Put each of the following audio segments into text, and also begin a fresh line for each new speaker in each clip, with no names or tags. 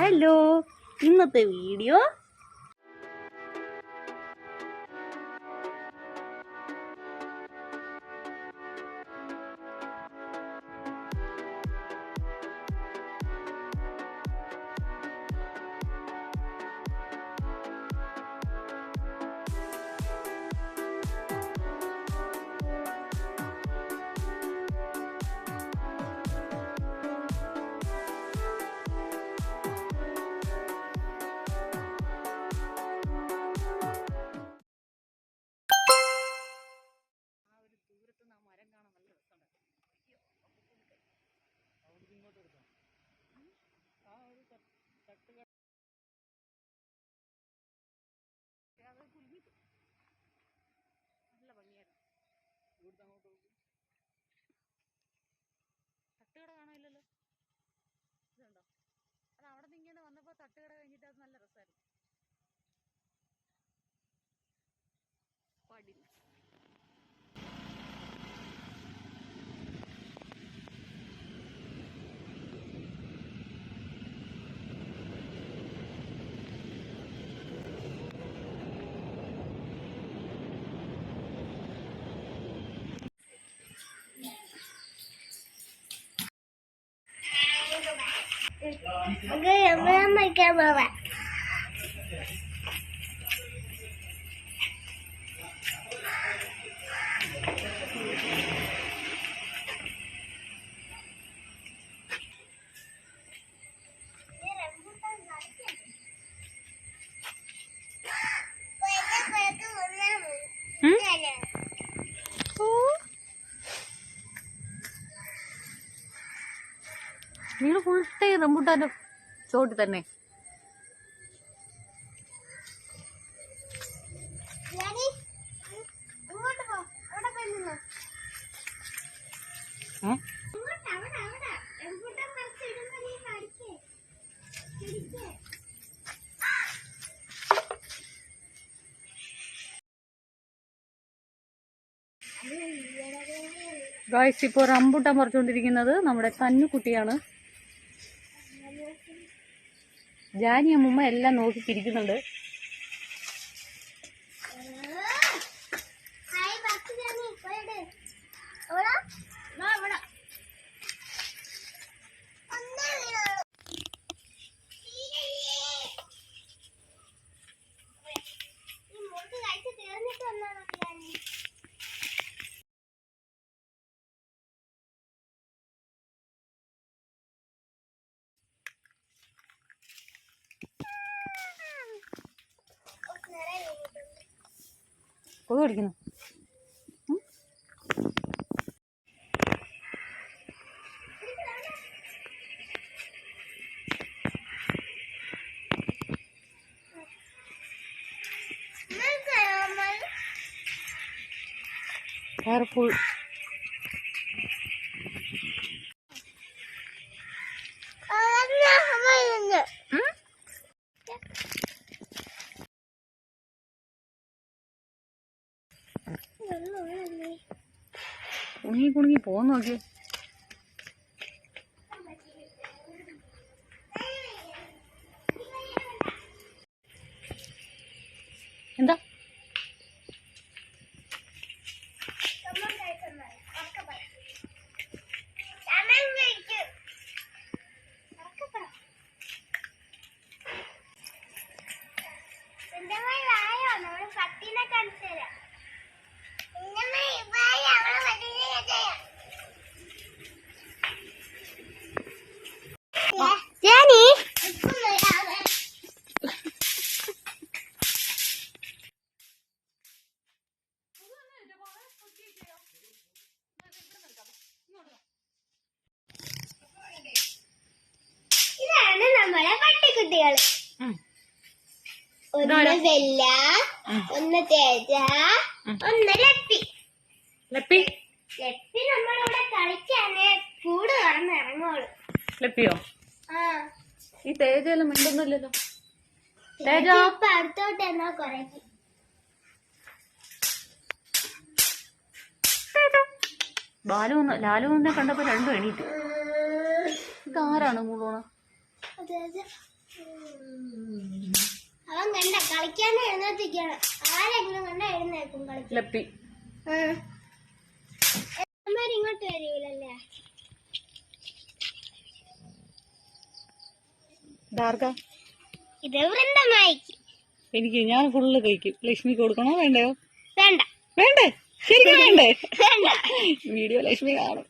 Hello ഇന്നത്തെ video തട്ടുകട കഴിഞ്ഞിട്ട് അത് നല്ല രസമായിരുന്നു 我
跟妈妈干
嘛玩？നിങ്ങൾ ഫുൾ ടൈം റംബൂട്ടാന്റെ ചോട്ടിൽ തന്നെ. ഗായ്സ് ഇപ്പോൾ റംബുട്ടാൻ പറിച്ചുകൊണ്ടിരിക്കുന്നത് നമ്മുടെ തന്നുകുട്ടിയാണ് ജാനി അമ്മൂമ്മ എല്ലാം നോക്കി തിരിക്കുന്നുണ്ട്
ഹായ്
കൊതു കടിക്കുന്നു
മനസ്സിലായോ
കുണുങ്ങി പോന്ന് നോക്കി എന്താ? ഉം.
ഒന്ന് വെല്ല ഒന്ന് തേജ. ഒന്ന് ലപ്പി.
ലപ്പി?
ലപ്പി നമ്മളിവിടെ കളിക്കാനേ കൂട് കടന്ന് ഇറങ്ങോളൂ
ലപ്പിയോ? ഈ തേജയെല്ലാം മിണ്ടൊന്നുമില്ലല്ലോ തേജ
അടുത്തോട്ട് എന്നാ കുറയ്ക്കും
ബാലു ഒന്ന് ലാലു എന്നെ കണ്ടപ്പോ രണ്ടും എണീറ്റ്. ഇതാരാണ് മൂളോണ
അവൻ കണ്ട കളിക്കാൻ എഴുന്നേറ്റിരിക്കാണ് ആരെങ്കിലും കണ്ട എഴുന്നേക്കും കളിക്കി
ലപ്പി.
ഇങ്ങോട്ട് വരൂലല്ലേ? ഇത് വൃന്ദമായിക്ക്
എനിക്ക് ഞാൻ ഫുള്ള് കഴിക്കും. ലക്ഷ്മി കൊടുക്കണോ വേണ്ടയോ?
വേണ്ട.
വേണ്ടേ? ശരിക്കും വേണ്ടേ? വീഡിയോ ലക്ഷ്മി കാണും.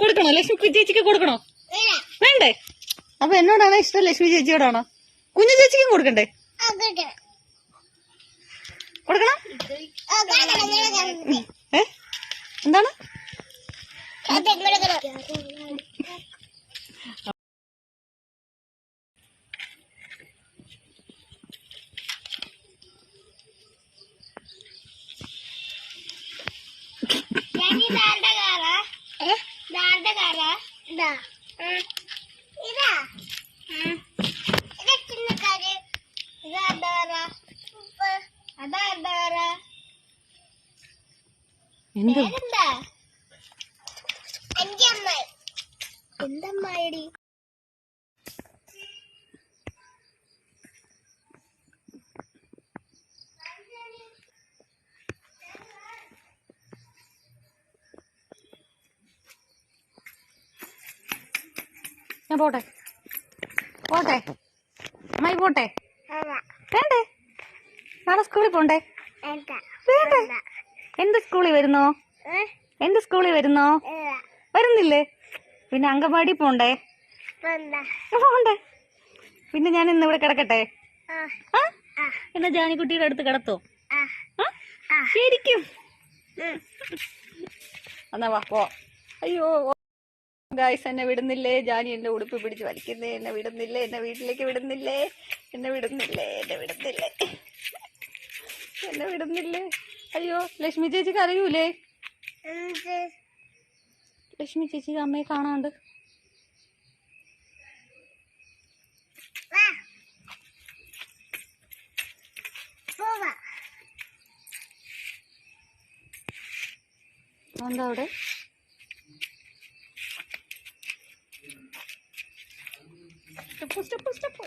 കൊടുക്കണോ? ലക്ഷ്മി ചേച്ചിക്ക് കൊടുക്കണോ? അപ്പൊ എന്നോടാണോ ഇഷ്ടം ലക്ഷ്മി ചേച്ചിയോടാണോ കുഞ്ഞു ചേച്ചിക്കും കൊടുക്കണ്ടേ
കൊടുക്കണം.
ഏ എന്താണ്.
ഞാനീ ഇതാരുടെ കാറാ? ഇതാരുടെ കാറാ? ഇതാ. ഇതാ? ഇതാ ചിന്ന കാറ്. ഇതാരുടെ കാറാ? ഉപ്പ്. അതാരുടെ കാറാ?
എന്ത്?
എന്തമ്മായടി?
ഞാൻ പോട്ടെ. പോട്ടെ. അമ്മായി പോട്ടെ. വേണ്ടേ? നാളെ സ്കൂളിൽ പോണ്ടേ? വേണ്ടേ. എന്ത് സ്കൂളിൽ വരുന്നോ? എന്ത് സ്കൂളിൽ വരുന്നോ? വരുന്നില്ലേ? പിന്നെ അങ്കമാടി പോണ്ടേ? പോണ്ടേ. പിന്നെ ഞാൻ ഇന്ന് ഇവിടെ കിടക്കട്ടെ? എന്നാ ജാനിക്കുട്ടിയുടെ അടുത്ത് കിടത്തോ? ശരിക്കും. എന്നാ വാ പോ. അയ്യോ ഗായ്സ് എന്നെ വിടുന്നില്ലേ? ജാനി എന്റെ ഉടുപ്പ് പിടിച്ച് വലിക്കുന്നേ. എന്നെ വിടുന്നില്ലേ? എന്നെ വീട്ടിലേക്ക് വിടുന്നില്ലേ? എന്നെ വിടുന്നില്ലേ? എന്നെ വിടുന്നില്ലേ? എന്നെ വിടുന്നില്ലേ? അയ്യോ ലക്ഷ്മി ചേച്ചി കരയൂലേ? ലക്ഷ്മി ചേച്ചി അമ്മയെ കാണാണ്ട്. എന്താ അവിടെ? Step step step.